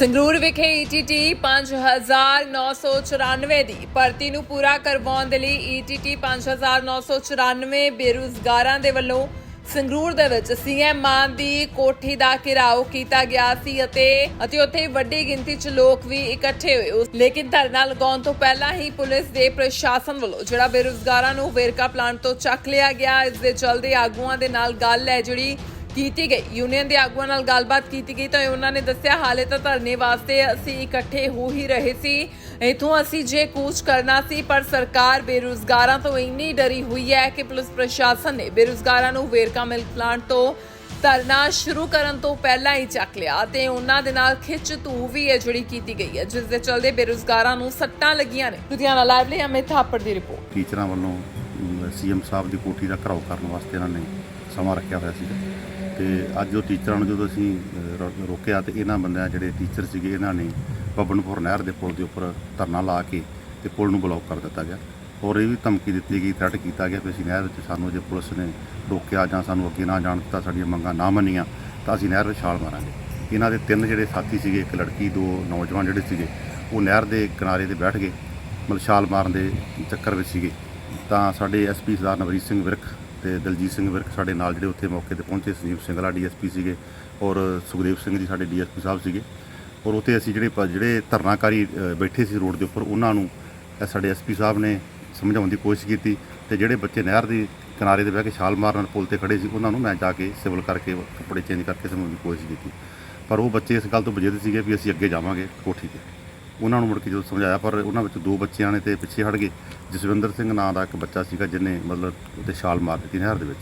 ਸੰਗਰੂਰ ਵਿਖੇ E ETT 5994 ਦੀ ਭਰਤੀ ਨੂੰ ਪੂਰਾ ਕਰਵਾਉਣ ਦੇ ਲਈ ETT 5994 ਬੇਰੁਜ਼ਗਾਰਾਂ ਦੇ ਵੱਲੋਂ ਸੰਗਰੂਰ ਦੇ ਵਿੱਚ ਸੀਐਮ ਮਾਨ ਦੀ ਕੋਠੀ ਦਾ ਘਿਰਾਓ ਕੀਤਾ ਗਿਆ ਸੀ ਅਤੇ ਅਤੇ ਉੱਥੇ ਵੱਡੀ ਗਿਣਤੀ 'ਚ ਲੋਕ ਵੀ ਇਕੱਠੇ ਹੋਏ ਲੇਕਿਨ ਧਰਨਾ ਲਗਾਉਣ ਤੋਂ ਪਹਿਲਾਂ ਹੀ ਪੁਲਿਸ ਦੇ ਪ੍ਰਸ਼ਾਸਨ ਵੱਲੋਂ ਜਿਹੜਾ ਬੇਰੁਜ਼ਗਾਰਾਂ ਨੂੰ ਵੇਰਕਾ ਪਲਾਂਟ ਤੋਂ ਚੱਕ ਲਿਆ ਗਿਆ, ਇਸ ਦੇ ਚਲਦੇ ਆਗੂਆਂ ਦੇ ਨਾਲ ਗੱਲ ਹੈ ਜਿਹੜੀ ਕੀਤੀ ਗਈ। ਯੂਨੀਅਨ ਦੇ ਆਗੂਆਂ ਨਾਲ ਗੱਲਬਾਤ ਕੀਤੀ ਗਈ ਤਾਂ ਉਹਨਾਂ ਨੇ ਦੱਸਿਆ, ਹਾਲੇ ਤਾਂ ਧਰਨੇ ਵਾਸਤੇ ਅਸੀਂ ਇਕੱਠੇ ਹੋ ਹੀ ਰਹੇ ਸੀ। ਇਥੋਂ ਅਸੀਂ ਜੇ ਕੂਚ ਕਰਨਾ ਸੀ, ਪਰ ਸਰਕਾਰ ਬੇਰੁਜ਼ਗਾਰਾਂ ਤੋਂ ਇੰਨੀ ਡਰੀ ਹੋਈ ਹੈ ਕਿ ਪੁਲਿਸ ਪ੍ਰਸ਼ਾਸਨ ਨੇ ਬੇਰੁਜ਼ਗਾਰਾਂ ਨੂੰ ਵੇਰਕਾ ਮਿਲਕ ਪਲਾਂਟ ਤੋਂ ਧਰਨਾ ਸ਼ੁਰੂ ਕਰਨ ਤੋਂ ਪਹਿਲਾਂ ਹੀ ਚੱਕ ਲਿਆ ਤੇ ਉਹਨਾਂ ਦੇ ਨਾਲ ਖਿੱਚ ਧੂ ਵੀ ਹੈ ਜਿਹੜੀ ਕੀਤੀ ਗਈ ਹੈ, ਜਿਸ ਦੇ ਚਲਦੇ ਬੇਰੁਜ਼ਗਾਰਾਂ ਨੂੰ ਸੱਟਾਂ ਲੱਗੀਆਂ ਨੇ। ਲੁਧਿਆਣਾ ਲਾਈਵ ਲਈ ਅਮਿਤ ਥਾਪੜ ਦੀ ਰਿਪੋਰਟ। ਟੀਚਰਾਂ ਵੱਲੋਂ ਸੀਐਮ ਸਾਹਿਬ ਦੀ ਕੋਠੀ ਦਾ ਘਰਾਓ ਕਰਨ ਵਾਸਤੇ ਇਹਨਾਂ ਨੇ ਸਮਾਂ ਰੱਖਿਆ ਹੋਇਆ ਸੀ। ਤੇ ਅੱਜ ਉਹ ਟੀਚਰਾਂ ਨੂੰ ਜਦੋਂ ਅਸੀਂ ਰੋ- ਰੋਕਿਆ ਤੇ ਇਹਨਾਂ ਬੰਦਿਆਂ ਜਿਹੜੇ ਟੀਚਰ ਸੀਗੇ, ਇਹਨਾਂ ਨੇ ਪਵਨਪੁਰ ਨਹਿਰ ਦੇ ਪੁਲ ਦੇ ਉੱਪਰ ਧਰਨਾ ਲਾ ਕੇ ਤੇ ਪੁਲ ਨੂੰ ਬਲੌਕ ਕਰ ਦਿੱਤਾ ਗਿਆ। ਔਰ ਇਹ ਵੀ ਧਮਕੀ ਦਿੱਤੀ ਗਈ ਥ੍ਰੈਟ ਕੀਤਾ ਗਿਆ ਕਿ ਅਸੀਂ ਨਹਿਰ ਵਿੱਚ ਸਾਨੂੰ ਜੇ ਪੁਲਿਸ ਨੇ ਰੋਕਿਆ ਜਾਂ ਸਾਨੂੰ ਅੱਗੇ ਨਾ ਜਾਣ ਦਿੱਤਾ, ਸਾਡੀਆਂ ਮੰਗਾਂ ਨਾ ਮੰਨੀਆਂ, ਤਾਂ ਅਸੀਂ ਨਹਿਰ ਵਿੱਚ ਛਾਲ ਮਾਰਾਂਗੇ। ਇਹਨਾਂ ਦੇ ਤਿੰਨ ਜਿਹੜੇ ਸਾਥੀ ਸੀਗੇ, ਇੱਕ ਲੜਕੀ, ਦੋ ਨੌਜਵਾਨ ਜਿਹੜੇ ਸੀਗੇ, ਉਹ ਨਹਿਰ ਦੇ ਕਿਨਾਰੇ ਤੇ ਬੈਠ ਗਏ, ਮਤਲਬ ਛਾਲ ਮਾਰਨ ਦੇ ਚੱਕਰ ਵਿੱਚ ਸੀਗੇ। ਤਾਂ ਸਾਡੇ ਐਸਪੀ ਸਰਦਾਰ ਨਵਰੀਤ ਸਿੰਘ ਵਿਰਕ ਤੇ ਦਲਜੀਤ ਸਿੰਘ ਵਿਰਕ ਸਾਡੇ ਨਾਲ ਜਿਹੜੇ ਉੱਥੇ ਮੌਕੇ ਤੇ ਪਹੁੰਚੇ ਸੰਜੀਵ ਸਿੰਘਲਾ ਡੀਐਸਪੀ ਸੀਗੇ ਔਰ ਸੁਖਦੇਵ ਸਿੰਘ ਜੀ ਸਾਡੇ ਡੀਐਸਪੀ ਸਾਹਿਬ ਸੀਗੇ। ਔਰ ਉੱਥੇ ਅਸੀਂ ਜਿਹੜੇ ਪ- ਜਿਹੜੇ ਧਰਨਾਕਾਰੀ ਅ, ਬੈਠੇ ਸੀ ਰੋਡ ਦੇ ਉੱਪਰ ਉਹਨਾਂ ਨੂੰ ਅ, ਸਾਡੇ ਐਸਪੀ ਸਾਹਿਬ ਨੇ ਸਮਝਾਉਣ ਦੀ ਕੋਸ਼ਿਸ਼ ਕੀਤੀ ਤੇ ਜਿਹੜੇ ਬੱਚੇ ਨਹਿਰ ਦੇ ਕਿਨਾਰੇ ਤੇ ਬਹਿ ਕੇ ਛਾਲ ਮਾਰਨ ਪੁਲ ਤੇ ਖੜੇ ਸੀ ਉਹਨਾਂ ਨੂੰ ਮੈਂ ਜਾ ਕੇ ਸਿਵਲ ਕਰਕੇ ਕੱਪੜੇ ਚੇਂਜ ਕਰਕੇ ਸਮਝਾਉਣ ਦੀ ਕੋਸ਼ਿਸ਼ ਕੀਤੀ। ਪਰ ਉਹ ਬੱਚੇ ਇਸ ਗੱਲ ਤੋਂ ਬਜਿੱਦ ਸੀਗੇ ਵੀ ਅਸੀਂ ਅੱਗੇ ਜਾਵਾਂਗੇ ਕੋਠੀ ਤੇ। ਉਹਨਾਂ ਨੂੰ ਮੁੜ ਕੇ ਜਦੋਂ ਸਮਝਾਇਆ, ਪਰ ਉਹਨਾਂ ਵਿੱਚ ਦੋ ਬੱਚਿਆਂ ਨੇ ਤੇ ਪਿੱਛੇ ਹਟ ਗਏ। ਜਸਵਿੰਦਰ ਸਿੰਘ ਨਾਂ ਦਾ ਇੱਕ ਬੱਚਾ ਸੀਗਾ ਜਿਹਨੇ ਮਤਲਬ ਉੱਤੇ ਛਾਲ ਮਾਰ ਦਿੱਤੀ ਨਹਿਰ ਦੇ ਵਿੱਚ।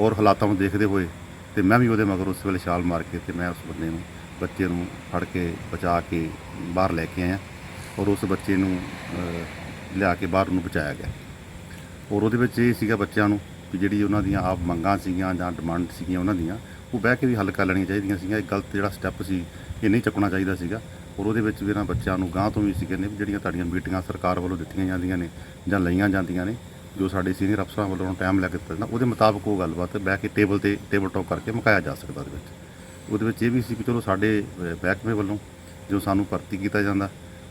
ਔਰ ਹਾਲਾਤਾਂ ਨੂੰ ਦੇਖਦੇ ਹੋਏ ਤੇ ਮੈਂ ਵੀ ਉਹਦੇ ਮਗਰ ਉਸ ਵੇਲੇ ਛਾਲ ਮਾਰ ਕੇ ਤੇ ਮੈਂ ਉਸ ਬੰਦੇ ਨੂੰ, ਬੱਚੇ ਨੂੰ ਫੜ ਕੇ ਬਚਾ ਕੇ ਬਾਹਰ ਲੈ ਕੇ ਆਇਆ ਔਰ ਉਸ ਬੱਚੇ ਨੂੰ ਲਿਆ ਕੇ ਬਾਹਰ ਨੂੰ ਬਚਾਇਆ ਗਿਆ। ਔਰ ਉਹਦੇ ਵਿੱਚ ਇਹ ਸੀਗਾ ਬੱਚਿਆਂ ਨੂੰ ਵੀ ਜਿਹੜੀ ਉਹਨਾਂ ਦੀਆਂ ਆਪ ਮੰਗਾਂ ਸੀਗੀਆਂ ਜਾਂ ਡਿਮਾਂਡ ਸੀਗੀਆਂ ਉਹਨਾਂ ਦੀਆਂ, ਉਹ ਬਹਿ ਕੇ ਵੀ ਹੱਲ ਕਰ ਲੈਣੀਆਂ ਚਾਹੀਦੀਆਂ ਸੀਗੀਆਂ। ਇਹ ਗਲਤ ਜਿਹੜਾ ਸਟੈਪ ਸੀ, ਇਹ ਨਹੀਂ ਚੱਕਣਾ ਚਾਹੀਦਾ ਸੀਗਾ। ਔਰ ਉਹਦੇ ਵਿੱਚ ਵੀ ਇਹਨਾਂ ਬੱਚਿਆਂ ਨੂੰ ਗਾਂਹ ਤੋਂ ਵੀ ਅਸੀਂ ਕਹਿੰਦੇ ਵੀ ਜਿਹੜੀਆਂ ਤੁਹਾਡੀਆਂ ਮੀਟਿੰਗਾਂ ਸਰਕਾਰ ਵੱਲੋਂ ਦਿੱਤੀਆਂ ਜਾਂਦੀਆਂ ਨੇ ਜਾਂ ਲਈਆਂ ਜਾਂਦੀਆਂ ਨੇ ਜੋ ਸਾਡੇ ਸੀਨੀਅਰ ਅਫਸਰਾਂ ਵੱਲੋਂ ਟਾਈਮ ਲੈ ਕੇ ਦਿੱਤਾ ਜਾਂਦਾ ਉਹਦੇ ਮੁਤਾਬਕ ਉਹ ਗੱਲਬਾਤ ਬਹਿ ਕੇ ਟੇਬਲ ਤੇ ਟੇਬਲ ਟਾਕ ਕਰਕੇ ਮੁਕਾਇਆ ਜਾ ਸਕਦਾ ਉਹਦੇ ਵਿੱਚ। ਉਹਦੇ ਵਿੱਚ ਇਹ ਵੀ ਸੀ ਕਿ ਚਲੋ ਸਾਡੇ ਅਹ, ਮਹਿਕਮੇ ਵੱਲੋਂ ਜੋ ਸਾਨੂੰ ਭਰਤੀ ਕੀਤਾ ਜਾਂਦਾ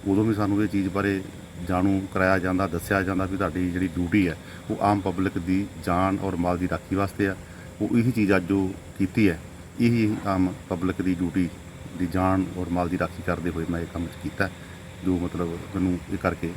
ਉਦੋਂ ਵੀ ਸਾਨੂੰ ਇਹ ਚੀਜ਼ ਬਾਰੇ ਜਾਣੂ ਕਰਾਇਆ ਜਾਂਦਾ ਦੱਸਿਆ ਜਾਂਦਾ ਵੀ ਤੁਹਾਡੀ ਜਿਹੜੀ ਡਿਊਟੀ ਹੈ ਉਹ ਆਮ ਪਬਲਿਕ ਦੀ ਜਾਨ ਔਰ ਮਾਲ ਦੀ ਰਾਖੀ ਵਾਸਤੇ ਆ। ਉਹ ਇਹੀ ਚੀਜ਼ ਅੱਜ ਜੋ ਕੀਤੀ ਹੈ। ਇਹੀ ਆਮ ਪਬਲਿਕ ਦੀ ਡਿਊਟੀ ਦੀ ਜਾਨ ਔਰ ਮਾਲ ਦੀ ਰਾਖੀ ਕਰਦੇ ਹੋਏ ਮੈਂ ਇਹ ਕੰਮ ਕੀਤਾ ਜੋ ਮਤਲਬ ਮੈਨੂੰ ਇਹ ਕਰਕੇ